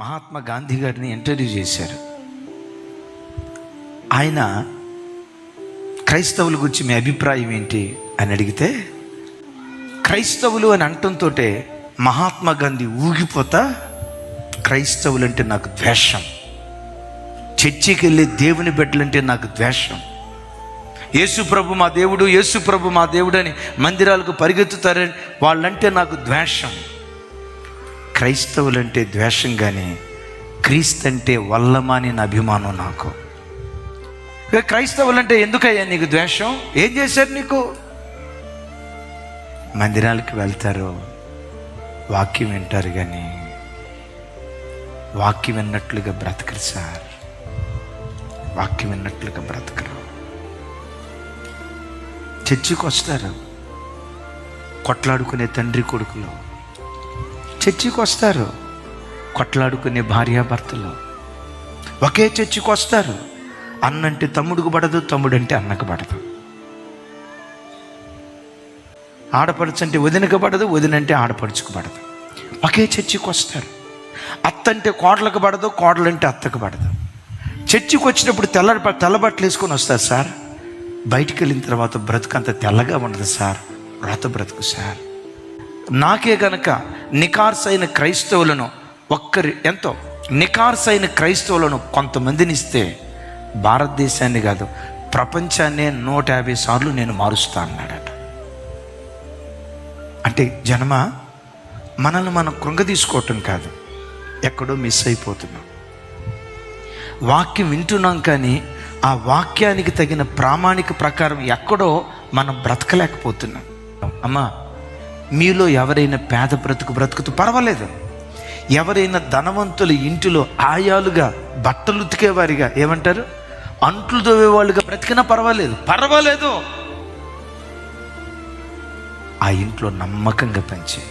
మహాత్మా గాంధీ గారిని ఇంటర్వ్యూ చేశారు. ఆయన క్రైస్తవుల గురించి మీ అభిప్రాయం ఏంటి అని అడిగితే క్రైస్తవులు అని అంటంతో మహాత్మా గాంధీ ఊగిపోతా క్రైస్తవులు అంటే నాకు ద్వేషం. చర్చికి వెళ్ళే దేవుని బిడ్డలంటే నాకు ద్వేషం. యేసు ప్రభు మా దేవుడు యేసు ప్రభు మా దేవుడు అని మందిరాలకు పరిగెత్తుతారని వాళ్ళంటే నాకు ద్వేషం. క్రైస్తవులంటే ద్వేషం కానీ క్రీస్తు అంటే వల్లమాని నా అభిమానం నాకు. క్రైస్తవులంటే ఎందుకయ్యా నీకు ద్వేషం? ఏం చేశారు నీకు? మందిరాలకు వెళ్తారు వాక్యం వింటారు కానీ వాక్యం విన్నట్లుగా బ్రతకరు సార్. వాక్యం విన్నట్లుగా బ్రతకరు. చర్చికి వస్తారు కొట్లాడుకునే తండ్రి కొడుకులు. చర్చికి వస్తారు కొట్లాడుకునే భార్యాభర్తలు. ఒకే చర్చికి వస్తారు అన్నంటే తమ్ముడుకు పడదు తమ్ముడంటే అన్నకు పడదు. ఆడపడుచంటే వదినకు పడదు వదినంటే ఆడపడుచుకు పడదు. ఒకే చర్చికి వస్తారు అత్తంటే కోడలకు పడదు కోడలంటే అత్తకు పడదు. చర్చికి వచ్చినప్పుడు తెల్ల తెల్లబట్టలు వేసుకొని వస్తారు సార్. బయటికి వెళ్ళిన తర్వాత బ్రతుకు అంత తెల్లగా ఉండదు సార్. వ్రత బ్రతుకు సార్. నాకే గనక నికార్స్ అయిన క్రైస్తవులను ఒక్కరి ఎంతో నికార్స్ అయిన క్రైస్తవులను కొంతమందిని ఇస్తే భారతదేశాన్ని కాదు ప్రపంచాన్నే నూట యాభై సార్లు నేను మారుస్తా అన్నాడట. అంటే జనమ మనల్ని మనం కృంగదీసుకోవటం కాదు ఎక్కడో మిస్ అయిపోతున్నాం. వాక్యం వింటున్నాం కానీ ఆ వాక్యానికి తగిన ప్రామాణిక ప్రకారం ఎక్కడో మనం బ్రతకలేకపోతున్నాం. అమ్మా మీలో ఎవరైనా పేద బ్రతుకు బ్రతుకుతూ పర్వాలేదు. ఎవరైనా ధనవంతుల ఇంటిలో ఆయాలుగా బట్టలు ఉతికేవారిగా ఏమంటారు? అంట్లు తోవేవాళ్ళుగా బ్రతికినా పర్వాలేదు. పర్వాలేదు. ఆ ఇంట్లో నమ్మకంగా పెంచి.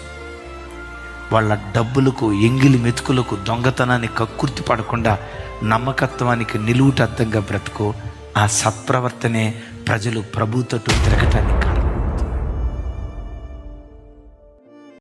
వాళ్ళ డబ్బులకు ఎంగిలి మెతుకులకు దొంగతనాన్ని కక్కుర్తి పడకుండా నమ్మకత్వానికి నిలువుటద్దంగా బ్రతుకు. ఆ సత్ప్రవర్తనే ప్రజలు ప్రభుతోటి తిరగటానికి